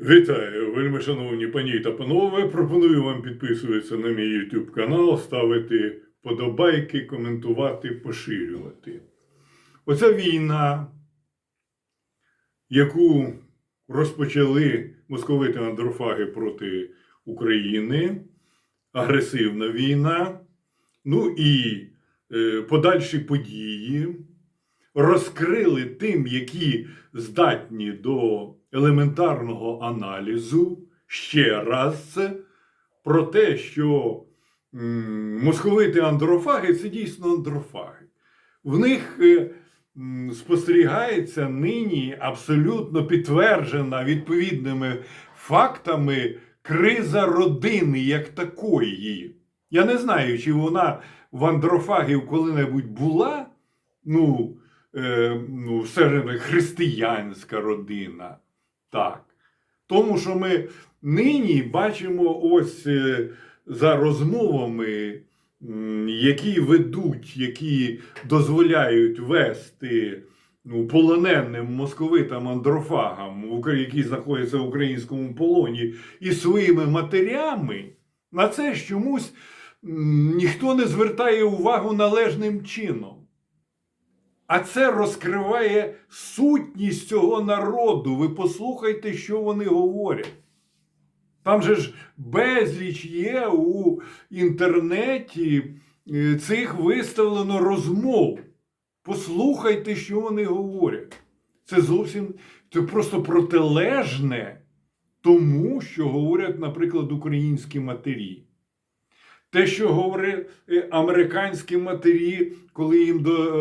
Вітаю, вельми шановні пані та панове. Пропоную вам підписуватися на мій YouTube канал, ставити подобайки, коментувати, поширювати. Оця війна, яку розпочали московити андрофаги проти України, агресивна війна, ну і е, подальші події розкрили тим, які здатні до елементарного аналізу ще раз про те, що московити андрофаги це дійсно андрофаги. В них е, спостерігається нині абсолютно підтверджена відповідними фактами криза родини як такої. Я не знаю, чи вона в андрофагів коли-небудь була. Ну, е, ну, все ж християнська родина. Так. Тому що ми нині бачимо ось е, за розмовами, які ведуть, які дозволяють вести ну, полоненим московитам андрофагам, які знаходяться в українському полоні, і своїми матерями, на це чомусь ніхто не звертає увагу належним чином. А це розкриває сутність цього народу. Ви послухайте, що вони говорять. Там же ж безліч є у інтернеті е, цих виставлено розмов. Послухайте, що вони говорять. Це зовсім це просто протилежне тому, що говорять, наприклад, українські матері. Те, що говорять е, американські матері, коли їм до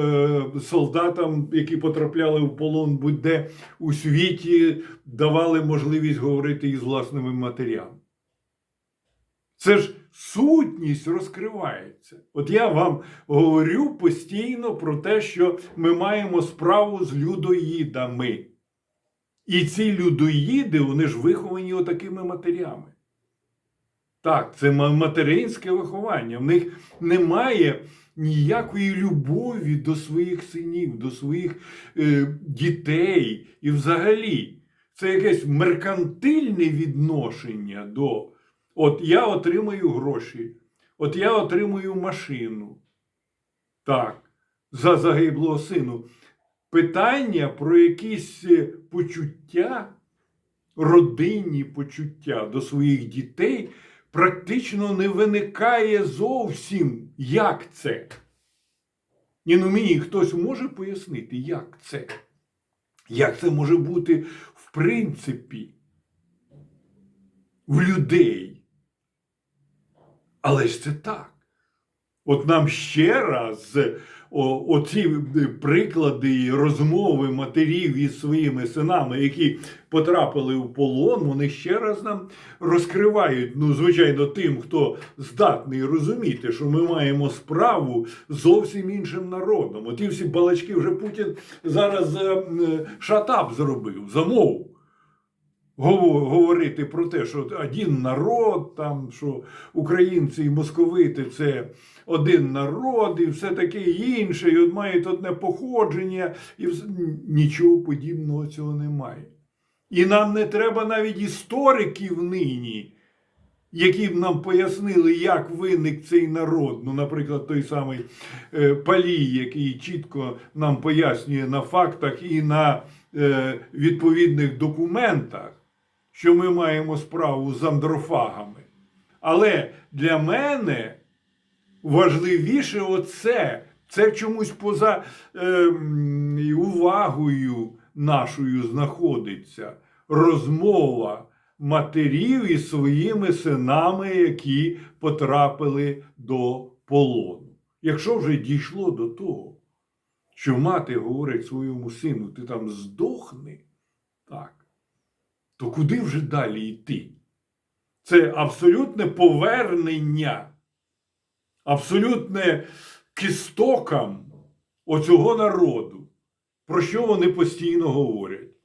е, солдатам, які потрапляли в полон, будь-де у світі, давали можливість говорити із власними матерями. Це ж сутність розкривається. От я вам говорю постійно про те, що ми маємо справу з людоїдами. І ці людоїди, вони ж виховані отакими матерями. Так, це материнське виховання. В них немає ніякої любові до своїх синів, до своїх е, дітей. І взагалі, це якесь меркантильне відношення до от я отримаю гроші, от я отримую машину. Так, за загиблого сину. Питання про якісь е, почуття, родинні почуття до своїх дітей практично не виникає зовсім. Як це? Ні, ну мені хтось може пояснити, як це? Як це може бути в принципі в людей? Але ж це так. От нам ще раз оці приклади і розмови матерів із своїми синами, які потрапили в полон, вони ще раз нам розкривають, ну, звичайно, тим, хто здатний розуміти, що ми маємо справу зовсім іншим народом. Оті всі балачки вже Путін зараз е, е, шатап зробив, замов гово- говорити про те, що один народ, там, що українці і московити це один народ, і все таке інше, і от мають одне походження, і вс- нічого подібного цього немає. І нам не треба навіть істориків нині, які б нам пояснили, як виник цей народ. Ну, наприклад, той самий е, Палій, який чітко нам пояснює на фактах і на е, відповідних документах, що ми маємо справу з андрофагами. Але для мене важливіше оце. Це чомусь поза ем, увагою нашою знаходиться розмова матерів із своїми синами, які потрапили до полону. Якщо вже дійшло до того, що мати говорить своєму сину, ти там здохни, так, то куди вже далі йти? Це абсолютне повернення, абсолютне кістокам оцього народу, про що вони постійно говорять.